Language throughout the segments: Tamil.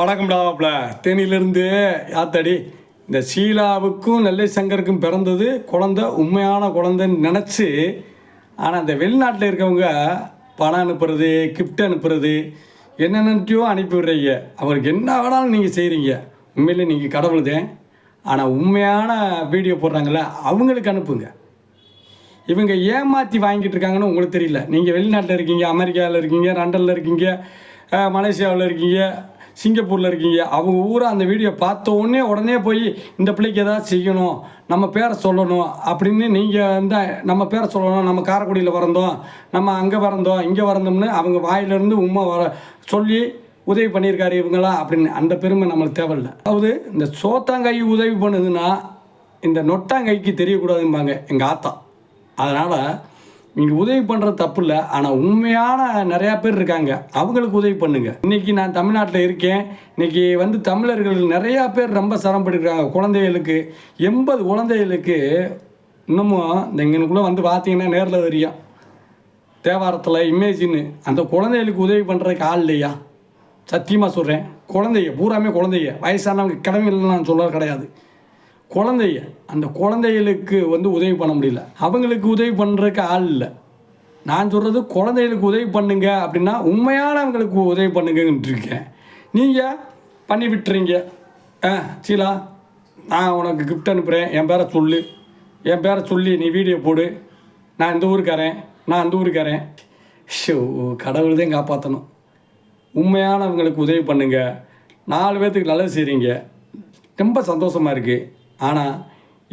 வணக்கம்டாப்ல தேனியிலிருந்து யாத்தாடி. இந்த ஷீலாவுக்கும் நெல்லை சங்கருக்கும் பிறந்தது குழந்தை உண்மையான குழந்தைன்னு நினச்சி ஆனால் இந்த வெளிநாட்டில் இருக்கவங்க பணம் அனுப்புறது கிஃப்ட் அனுப்புறது என்னென்னட்டியோ அனுப்பி விடுறீங்க. அவருக்கு என்ன வேணாலும் நீங்கள் செய்கிறீங்க உண்மையிலே நீங்கள் கடவுள் தான் ஆனால் உண்மையான வீடியோ போடுறாங்கல்ல அவங்களுக்கு அனுப்புங்க. இவங்க ஏமாற்றி வாங்கிட்டு இருக்காங்கன்னு உங்களுக்கு தெரியல. நீங்கள் வெளிநாட்டில் இருக்கீங்க அமெரிக்காவில் இருக்கீங்க லண்டனில் இருக்கீங்க மலேசியாவில் இருக்கீங்க சிங்கப்பூரில் இருக்கீங்க. அவங்க ஊரை அந்த வீடியோ பார்த்த உடனே உடனே போய் இந்த பிள்ளைக்கு ஏதாவது செய்யணும் நம்ம பேரை சொல்லணும் அப்படின்னு நீங்கள் வந்து நம்ம பேரை சொல்லணும் நம்ம காரைக்குடியில் பிறந்தோம் நம்ம அங்கே பிறந்தோம் இங்கே வரந்தோம்னு அவங்க வாயிலிருந்து உண்மை வர சொல்லி உதவி பண்ணியிருக்காரு இவங்களா அப்படின்னு அந்த பெருமை நம்மளுக்கு தேவையில்லை. அதாவது இந்த சோத்தாங்கை உதவி பண்ணுதுன்னா இந்த நொட்டாங்கைக்கு தெரியக்கூடாதும்பாங்க எங்கள் ஆத்தா. அதனால் நீங்கள் உதவி பண்ணுறது தப்பு இல்லை. ஆனால் உண்மையான நிறையா பேர் இருக்காங்க. அவங்களுக்கு உதவி பண்ணுங்க. இன்றைக்கி நான் தமிழ்நாட்டில் இருக்கேன். இன்றைக்கி வந்து தமிழர்கள் நிறையா பேர் ரொம்ப சிரமப்பட்டுருக்காங்க குழந்தைகளுக்கு எண்பது குழந்தைகளுக்கு இன்னமும் இந்த இங்கனுக்குள்ளே வந்து பார்த்தீங்கன்னா நேரில் தெரியும். தேவாரத்தில் இமேஜின்னு அந்த குழந்தைகளுக்கு உதவி பண்ணுறதுக்கு ஆள் இல்லையா? சத்தியமாக சொல்கிறேன் குழந்தைய பூராமே குழந்தைய வயசானவங்க கடமை இல்லைன்னு நான் சொல்ல கிடையாது. குழந்தைய அந்த குழந்தைகளுக்கு வந்து உதவி பண்ண முடியல. அவங்களுக்கு உதவி பண்ணுறதுக்கு ஆள் இல்லை. நான் சொல்கிறது குழந்தைகளுக்கு உதவி பண்ணுங்க அப்படின்னா உண்மையானவங்களுக்கு உதவி பண்ணுங்கன்ட்டு இருக்கேன். நீங்கள் பண்ணி விட்டுறீங்க. ஆ சீலா நான் உனக்கு கிஃப்ட் அனுப்புகிறேன் என் பேரை சொல்லு. என் பேரை சொல்லி நீ வீடியோ போடு. நான் இந்த ஊருக்காரன். நான் அந்த ஊருக்காரன். ஷோ கடவுள் தான் காப்பாற்றணும் உண்மையானவங்களுக்கு உதவி பண்ணுங்கள் நாலு பேர்த்துக்கு நல்லது செய்கிறீங்க ரொம்ப சந்தோஷமாக இருக்குது ஆனால்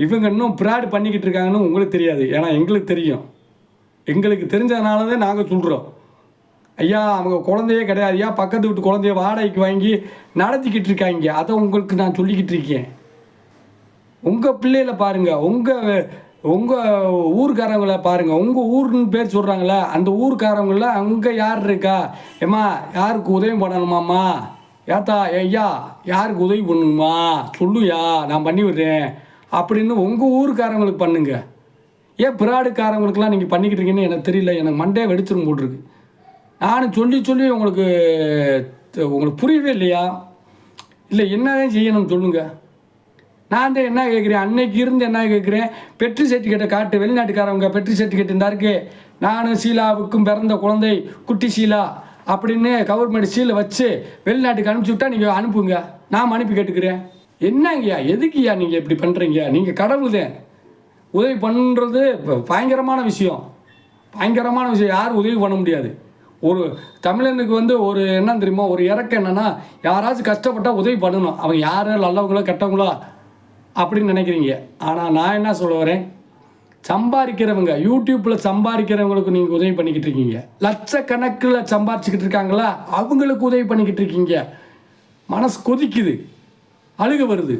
இவங்க இன்னும் ப்ராட் பண்ணிக்கிட்டு இருக்காங்கன்னு உங்களுக்கு தெரியாது. ஏன்னா எங்களுக்கு தெரியும். எங்களுக்கு தெரிஞ்சதுனால தான் நாங்கள் சொல்கிறோம் ஐயா அவங்க குழந்தையே கிடையாது. ஐயா பக்கத்து வீட்டு குழந்தைய வாடகைக்கு வாங்கி நடத்திக்கிட்டு இருக்காங்க? அதை உங்களுக்கு நான் சொல்லிக்கிட்டு இருக்கேன். உங்கள் பிள்ளைகளை பாருங்கள் உங்கள் உங்கள் ஊர்க்காரங்கள பாருங்கள் உங்கள் ஊர்னு பேர் சொல்கிறாங்களே அந்த ஊர்க்காரங்கள அங்கே யார் இருக்கா? ஏம்மா யாருக்கு உதவி பண்ணணுமாம்மா? ஏத்தா ஐயா யாருக்கு உதவி பண்ணணுமா? சொல்லுயா நான் பண்ணி விடுறேன். அப்படின்னு உங்கள் ஊருக்காரங்களுக்கு பண்ணுங்க. ஏன் பிராடுக்காரங்களுக்கெல்லாம் நீங்கள் பண்ணிக்கிட்டு இருக்கீங்கன்னு எனக்கு தெரியல. எனக்கு மண்டே வெடிச்சிரும் போட்டிருக்கு. நானும் சொல்லி சொல்லி உங்களுக்கு உங்களுக்கு புரியவே இல்லையா? இல்லை என்னதான் செய்யணும் சொல்லுங்கள் நான் தான் என்ன கேட்குறேன்? அன்னைக்கு இருந்து என்ன கேட்குறேன்? பெட்ரி சர்டிஃபிகேட்டை காட்டு. வெளிநாட்டுக்காரவங்க பெட்ரி சர்டிஃபிகேட் இருந்தாருக்கு நானும் ஷீலாவுக்கும் பிறந்த குழந்தை குட்டி ஷீலா அப்படின்னு கவர்மெண்ட் சீலை வச்சு வெளிநாட்டுக்கு அனுப்பிச்சி விட்டா நீங்கள் அனுப்புங்க. நான் அனுப்பி கேட்டுக்கிறேன். என்னங்கய்யா? எதுக்குய்யா நீங்கள் இப்படி பண்ணுறீங்க நீங்கள் கடவுள். தான் உதவி பண்ணுறது பயங்கரமான விஷயம். பயங்கரமான விஷயம். யாரும் உதவி பண்ண முடியாது. ஒரு தமிழனுக்கு வந்து ஒரு என்ன தெரியுமா? ஒரு இறக்கம் என்னென்னா யாராச்சும் கஷ்டப்பட்டால் உதவி பண்ணணும். அவங்க யார்? நல்லவங்களோ கெட்டவங்களோ? அப்படின்னு நினைக்கிறீங்க. ஆனால் நான் என்ன சொல்ல வரேன்? சம்பாதிக்கிறவங்க யூடியூப்பில் சம்பாதிக்கிறவங்களுக்கு நீங்கள் உதவி பண்ணிக்கிட்டு இருக்கீங்க. லட்சக்கணக்கில் சம்பாதிச்சுக்கிட்டு இருக்காங்களா? அவங்களுக்கு உதவி பண்ணிக்கிட்டு இருக்கீங்க. மனசு கொதிக்குது. அழுக வருது.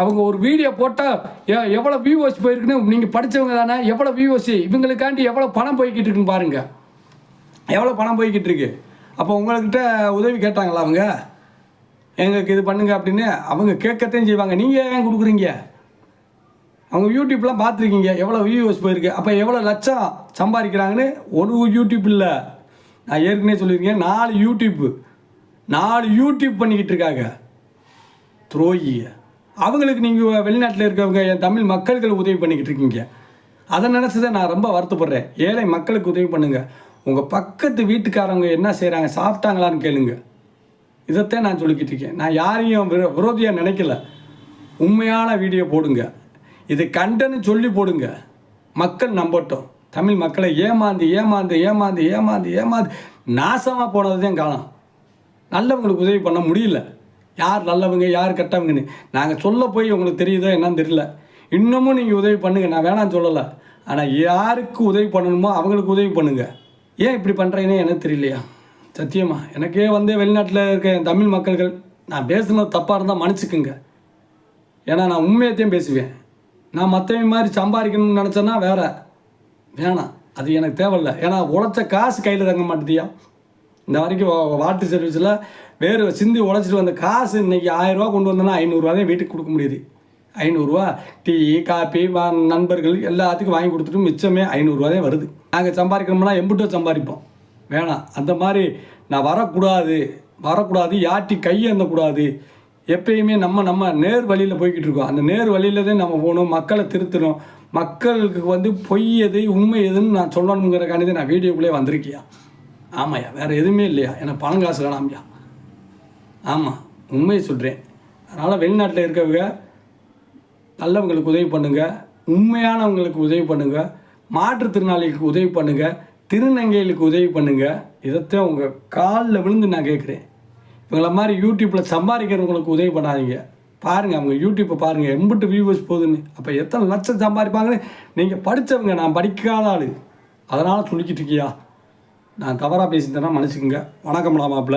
அவங்க ஒரு வீடியோ போட்டால் எவ்வளோ வியூவர்ஸ் போயிருக்குன்னு நீங்கள் படித்தவங்க தானே? எவ்வளோ வியூவர்ஸ் இவங்களுக்காண்டி எவ்வளோ பணம் போய்கிட்டு இருக்குன்னு பாருங்கள் எவ்வளோ பணம் போய்கிட்டு இருக்கு? அப்போ உங்கள்கிட்ட உதவி கேட்டாங்களா அவங்க? எங்களுக்கு இது பண்ணுங்க அப்படின்னு அவங்க கேட்கத்தையும் செய்வாங்க. நீங்கள் ஏன் கொடுக்குறீங்க? அவங்க யூடியூப்லாம் பார்த்துருக்கீங்க எவ்வளோ வியூவர்ஸ் போயிருக்கு அப்போ எவ்வளோ லட்சம் சம்பாதிக்கிறாங்கன்னு ஒரு யூடியூப் இல்லை. நான் ஏற்கனவே சொல்லியிருக்கேன் நாலு யூடியூப்பு நாலு யூடியூப் பண்ணிக்கிட்டு இருக்காங்க. துரோகிய அவங்களுக்கு நீங்கள் வெளிநாட்டில் இருக்கவங்க என் தமிழ் மக்கள்கள் உதவி பண்ணிக்கிட்டு இருக்கீங்க. அதை நினச்சி தான் நான் ரொம்ப வருத்தப்படுறேன். ஏழை மக்களுக்கு உதவி பண்ணுங்கள் உங்கள் பக்கத்து வீட்டுக்காரவங்க என்ன செய்கிறாங்க சாப்பிட்டாங்களான்னு கேளுங்க. இதைத்தான் நான் சொல்லிக்கிட்டு இருக்கேன். நான் யாரையும் விரோ விரோதியாக நினைக்கல. உண்மையான வீடியோ போடுங்க. இது கண்டன்னு சொல்லி போடுங்க. மக்கள் நம்பட்டும். தமிழ் மக்களை ஏமாந்து ஏமாந்து ஏமாந்து ஏமாந்து ஏமாந்து நாசமாக போனது தான் காலம். நல்லவங்களுக்கு உதவி பண்ண முடியல. யார் நல்லவங்க யார் கெட்டவங்கன்னு. நாங்கள் சொல்ல போய் உங்களுக்கு தெரியுதோ என்னன்னு தெரியல. இன்னமும் நீங்கள் உதவி பண்ணுங்கள் நான் வேணாம்னு சொல்லலை. ஆனால் யாருக்கு உதவி பண்ணணுமோ அவங்களுக்கு உதவி பண்ணுங்கள் ஏன் இப்படி பண்ணுறீங்கன்னு எனக்கு தெரியலையா? சத்தியமா. எனக்கே வந்து வெளிநாட்டில் இருக்க என் தமிழ் மக்கள்கள் நான் பேசுனது தப்பாக இருந்தால் மன்னிச்சுக்குங்க. ஏன்னா நான் உண்மையத்தையும் பேசுவேன். நான் மற்றவங்க மாதிரி சம்பாதிக்கணும்னு நினச்சேன்னா வேற. வேணாம். அது எனக்கு தேவையில்லை. ஏன்னா உழைச்ச காசு கையில் தங்க மாட்டேதியா இந்த வரைக்கும் வாட்டர் சர்வீஸில் வேறு சிந்தி உழைச்சிட்டு வந்த காசு இன்றைக்கி ஆயிரரூவா கொண்டு வந்தேன்னா ஐநூறுரூவா தான் வீட்டுக்கு கொடுக்க முடியுது. ஐநூறுரூவா டீ காப்பி வா- நண்பர்கள் எல்லாத்துக்கும் வாங்கி கொடுத்துட்டு மிச்சமே ஐநூறுரூவா தான் வருது. நாங்கள் சம்பாதிக்கணும்னா எம்பிட்டோ சம்பாதிப்போம். வேணாம். அந்த மாதிரி நான் வரக்கூடாது. வரக்கூடாது. யாட்டி கையேந்தக்கூடாது. எப்பயுமே நம்ம நம்ம நேர் வழியில் போய்கிட்டு இருக்கோம். அந்த நேர் வழியில் தான் நம்ம போகணும் மக்களை திருத்தணும். மக்களுக்கு வந்து பொய் எது உண்மை எதுன்னு நான் சொல்லணுங்கிறக்காண்டி நான் வீடியோக்குள்ளே வந்திருக்கியா? ஆமாய்யா வேறு எதுவுமே இல்லையா? எனக்கு பணம் காசு வேணாம்யா. ஆமாம் உண்மையை சொல்கிறேன் அதனால் வெளிநாட்டில் இருக்கவங்க நல்லவங்களுக்கு உதவி பண்ணுங்கள் உண்மையானவங்களுக்கு உதவி பண்ணுங்கள் மாற்றுத்திறனாளிகளுக்கு உதவி பண்ணுங்கள் திருநங்கைகளுக்கு உதவி பண்ணுங்கள் இதைத்தான் உங்கள் காலில் விழுந்து நான் கேட்குறேன். இவங்கள மாதிரி யூடியூப்பில் சம்பாதிக்கிறவங்களுக்கு உதவி பண்ணாதீங்க பாருங்கள் அவங்க யூடியூப்பை பாருங்கள் எம்பிட்டு வியூவர்ஸ் போகுதுன்னு அப்போ எத்தனை லட்சம் சம்பாதிப்பாங்கன்னு? நீங்கள் படித்தவங்க நான் படிக்காத ஆள். அதனால் சொல்லிக்கிட்டு இருக்கியா? நான் தவறாக பேசியிருந்தேன்னா மன்னிச்சுக்கோங்க. வணக்கம்லாம் மாப்பிள்ள